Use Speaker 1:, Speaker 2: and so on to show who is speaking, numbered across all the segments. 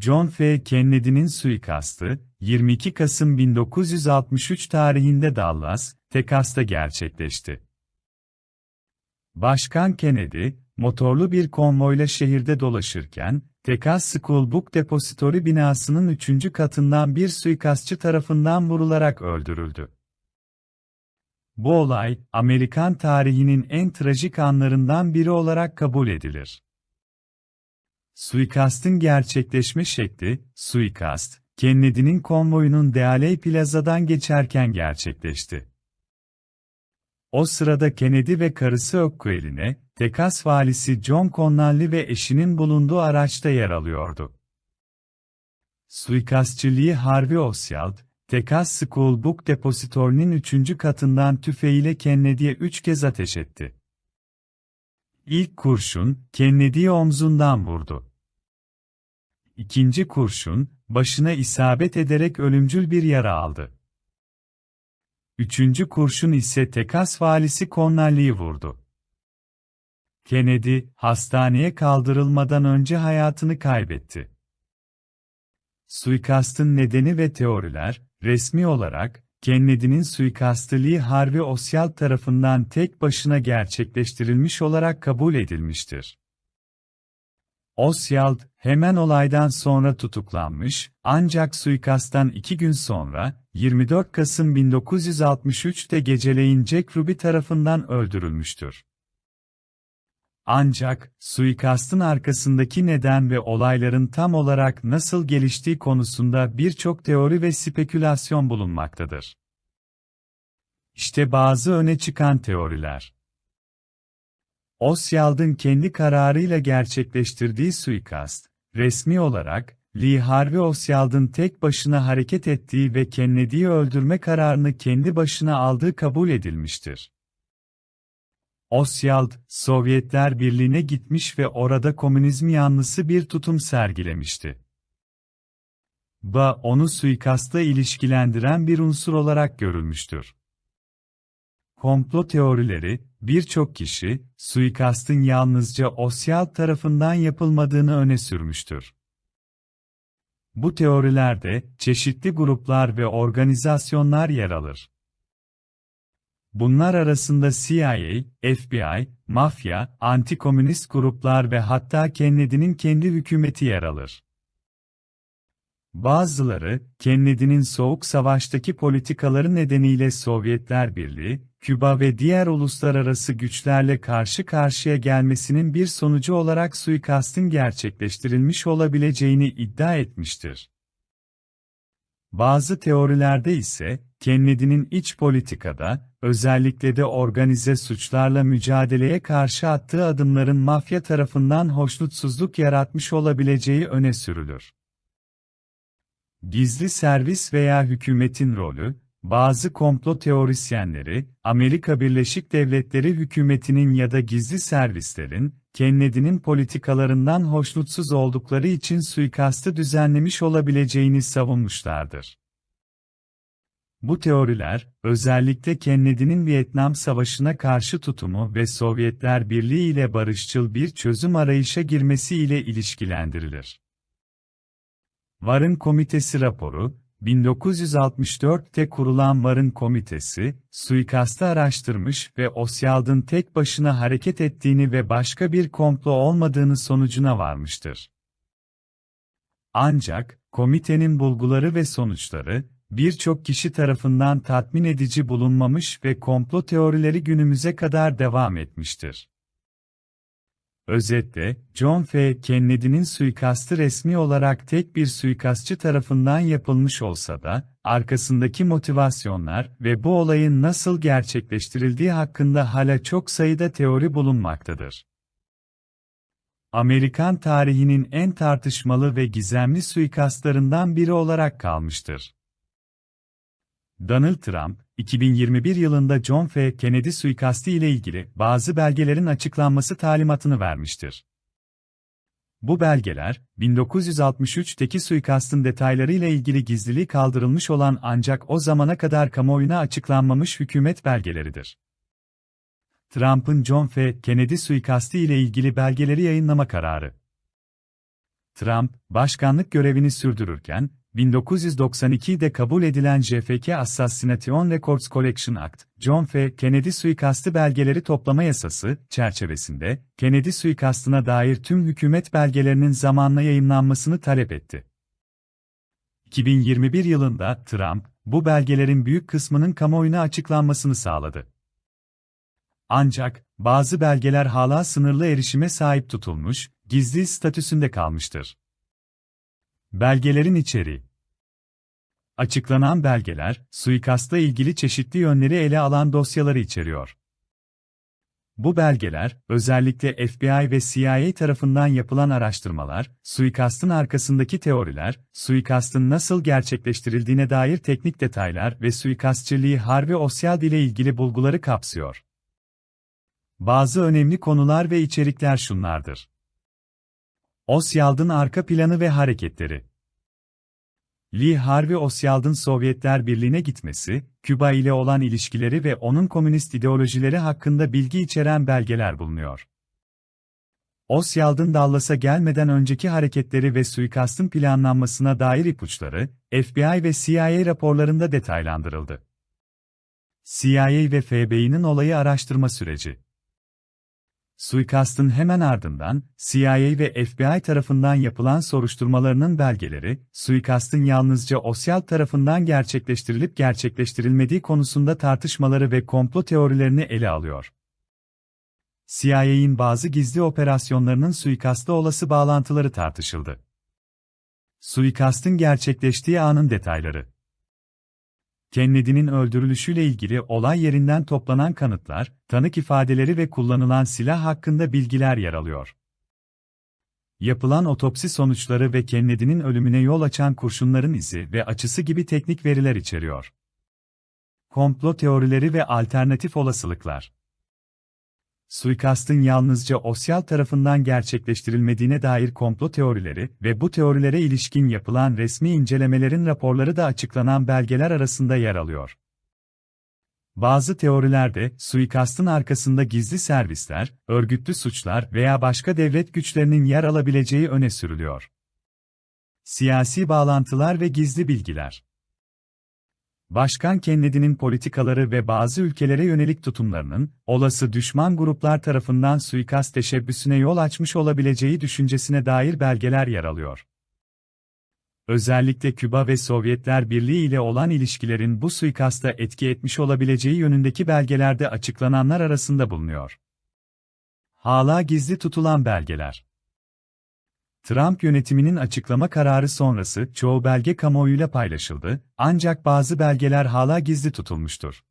Speaker 1: John F. Kennedy'nin suikastı, 22 Kasım 1963 tarihinde Dallas, Teksas'ta gerçekleşti. Başkan Kennedy, motorlu bir konvoyla şehirde dolaşırken, Texas School Book Depository binasının üçüncü katından bir suikastçı tarafından vurularak öldürüldü. Bu olay, Amerikan tarihinin en trajik anlarından biri olarak kabul edilir. Suikastın gerçekleşme şekli, suikast, Kennedy'nin konvoyunun Dealey Plaza'dan geçerken gerçekleşti. O sırada Kennedy ve karısı O'Quillin'e, Tekas valisi John Connally ve eşinin bulunduğu araçta yer alıyordu. Suikastçı Lee Harvey Oswald, Tekas School Book Depository'nin üçüncü katından tüfeğiyle Kennedy'ye üç kez ateş etti. İlk kurşun, Kennedy'yi omzundan vurdu. İkinci kurşun, başına isabet ederek ölümcül bir yara aldı. Üçüncü kurşun ise Tekas valisi Connally'yi vurdu. Kennedy, hastaneye kaldırılmadan önce hayatını kaybetti. Suikastın nedeni ve teoriler, resmi olarak, Kennedy'nin suikastı Lee Harvey Oswald tarafından tek başına gerçekleştirilmiş olarak kabul edilmiştir. Oswald, hemen olaydan sonra tutuklanmış, ancak suikasttan iki gün sonra, 24 Kasım 1963'te geceleyin Jack Ruby tarafından öldürülmüştür. Ancak, suikastın arkasındaki neden ve olayların tam olarak nasıl geliştiği konusunda birçok teori ve spekülasyon bulunmaktadır. İşte bazı öne çıkan teoriler. Oswald'ın kendi kararıyla gerçekleştirdiği suikast, resmi olarak, Lee Harvey Oswald'ın tek başına hareket ettiği ve Kennedy'yi öldürme kararını kendi başına aldığı kabul edilmiştir. Oswald, Sovyetler Birliği'ne gitmiş ve orada komünizm yanlısı bir tutum sergilemişti. Ba onu suikastla ilişkilendiren bir unsur olarak görülmüştür. Komplo teorileri, birçok kişi, suikastın yalnızca Oswald tarafından yapılmadığını öne sürmüştür. Bu teorilerde, çeşitli gruplar ve organizasyonlar yer alır. Bunlar arasında CIA, FBI, mafya, anti-komünist gruplar ve hatta Kennedy'nin kendi hükümeti yer alır. Bazıları, Kennedy'nin Soğuk Savaş'taki politikaları nedeniyle Sovyetler Birliği, Küba ve diğer uluslararası güçlerle karşı karşıya gelmesinin bir sonucu olarak suikastın gerçekleştirilmiş olabileceğini iddia etmiştir. Bazı teorilerde ise, Kennedy'nin iç politikada, özellikle de organize suçlarla mücadeleye karşı attığı adımların mafya tarafından hoşnutsuzluk yaratmış olabileceği öne sürülür. Gizli servis veya hükümetin rolü, bazı komplo teorisyenleri, Amerika Birleşik Devletleri hükümetinin ya da gizli servislerin, Kennedy'nin politikalarından hoşnutsuz oldukları için suikastı düzenlemiş olabileceğini savunmuşlardır. Bu teoriler, özellikle Kennedy'nin Vietnam Savaşı'na karşı tutumu ve Sovyetler Birliği ile barışçıl bir çözüm arayışa girmesi ile ilişkilendirilir. Warren Komitesi raporu, 1964'te kurulan Warren Komitesi, suikastı araştırmış ve Oswald'ın tek başına hareket ettiğini ve başka bir komplo olmadığını sonucuna varmıştır. Ancak, komitenin bulguları ve sonuçları, birçok kişi tarafından tatmin edici bulunmamış ve komplo teorileri günümüze kadar devam etmiştir. Özetle, John F. Kennedy'nin suikastı resmi olarak tek bir suikastçı tarafından yapılmış olsa da, arkasındaki motivasyonlar ve bu olayın nasıl gerçekleştirildiği hakkında hala çok sayıda teori bulunmaktadır. Amerikan tarihinin en tartışmalı ve gizemli suikastlarından biri olarak kalmıştır. Donald Trump, 2021 yılında John F. Kennedy suikastı ile ilgili bazı belgelerin açıklanması talimatını vermiştir. Bu belgeler, 1963'teki suikastın detayları ile ilgili gizliliği kaldırılmış olan ancak o zamana kadar kamuoyuna açıklanmamış hükümet belgeleridir. Trump'ın John F. Kennedy suikastı ile ilgili belgeleri yayınlama kararı Trump, başkanlık görevini sürdürürken, 1992'de kabul edilen JFK Assassination Records Collection Act, John F. Kennedy suikastı belgeleri toplama yasası çerçevesinde, Kennedy suikastına dair tüm hükümet belgelerinin zamanla yayınlanmasını talep etti. 2021 yılında Trump, bu belgelerin büyük kısmının kamuoyuna açıklanmasını sağladı. Ancak, bazı belgeler hala sınırlı erişime sahip tutulmuş, gizli statüsünde kalmıştır. Belgelerin içeriği Açıklanan belgeler, suikastla ilgili çeşitli yönleri ele alan dosyaları içeriyor. Bu belgeler, özellikle FBI ve CIA tarafından yapılan araştırmalar, suikastın arkasındaki teoriler, suikastın nasıl gerçekleştirildiğine dair teknik detaylar ve suikastçiliği Harvey Oswald ile ilgili bulguları kapsıyor. Bazı önemli konular ve içerikler şunlardır. Oswald'ın arka planı ve hareketleri. Lee Harvey Oswald'ın Sovyetler Birliği'ne gitmesi, Küba ile olan ilişkileri ve onun komünist ideolojileri hakkında bilgi içeren belgeler bulunuyor. Oswald'ın Dallas'a gelmeden önceki hareketleri ve suikastın planlanmasına dair ipuçları, FBI ve CIA raporlarında detaylandırıldı. CIA ve FBI'nin olayı araştırma süreci Suikastın hemen ardından, CIA ve FBI tarafından yapılan soruşturmalarının belgeleri, suikastın yalnızca Osyal tarafından gerçekleştirilip gerçekleştirilmediği konusunda tartışmaları ve komplo teorilerini ele alıyor. CIA'in bazı gizli operasyonlarının suikastla olası bağlantıları tartışıldı. Suikastın gerçekleştiği anın detayları Kennedy'nin öldürülüşüyle ilgili olay yerinden toplanan kanıtlar, tanık ifadeleri ve kullanılan silah hakkında bilgiler yer alıyor. Yapılan otopsi sonuçları ve Kennedy'nin ölümüne yol açan kurşunların izi ve açısı gibi teknik veriler içeriyor. Komplo teorileri ve alternatif olasılıklar suikastın yalnızca Osyal tarafından gerçekleştirilmediğine dair komplo teorileri ve bu teorilere ilişkin yapılan resmi incelemelerin raporları da açıklanan belgeler arasında yer alıyor. Bazı teorilerde suikastın arkasında gizli servisler, örgütlü suçlar veya başka devlet güçlerinin yer alabileceği öne sürülüyor. Siyasi bağlantılar ve gizli bilgiler Başkan Kennedy'nin politikaları ve bazı ülkelere yönelik tutumlarının, olası düşman gruplar tarafından suikast teşebbüsüne yol açmış olabileceği düşüncesine dair belgeler yer alıyor. Özellikle Küba ve Sovyetler Birliği ile olan ilişkilerin bu suikasta etki etmiş olabileceği yönündeki belgelerde açıklananlar arasında bulunuyor. Hala gizli tutulan belgeler Trump yönetiminin açıklama kararı sonrası çoğu belge kamuoyuyla paylaşıldı, ancak bazı belgeler hala gizli tutulmuştur.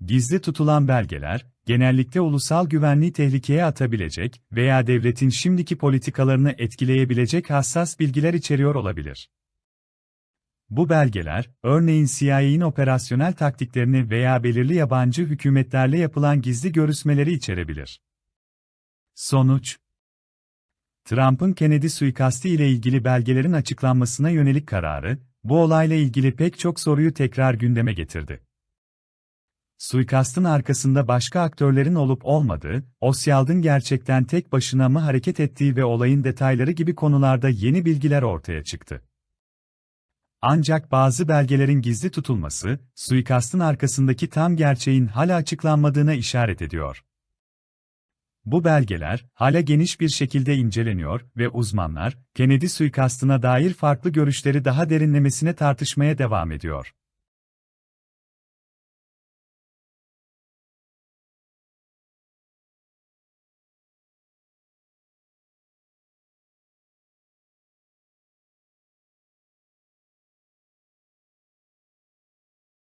Speaker 1: Gizli tutulan belgeler, genellikle ulusal güvenliği tehlikeye atabilecek veya devletin şimdiki politikalarını etkileyebilecek hassas bilgiler içeriyor olabilir. Bu belgeler, örneğin CIA'nin operasyonel taktiklerini veya belirli yabancı hükümetlerle yapılan gizli görüşmeleri içerebilir. Sonuç Trump'ın Kennedy suikasti ile ilgili belgelerin açıklanmasına yönelik kararı, bu olayla ilgili pek çok soruyu tekrar gündeme getirdi. Suikastın arkasında başka aktörlerin olup olmadığı, Osyald'ın gerçekten tek başına mı hareket ettiği ve olayın detayları gibi konularda yeni bilgiler ortaya çıktı. Ancak bazı belgelerin gizli tutulması, suikastın arkasındaki tam gerçeğin hala açıklanmadığına işaret ediyor. Bu belgeler, hala geniş bir şekilde inceleniyor ve uzmanlar, Kennedy suikastına dair farklı görüşleri daha derinlemesine tartışmaya devam ediyor.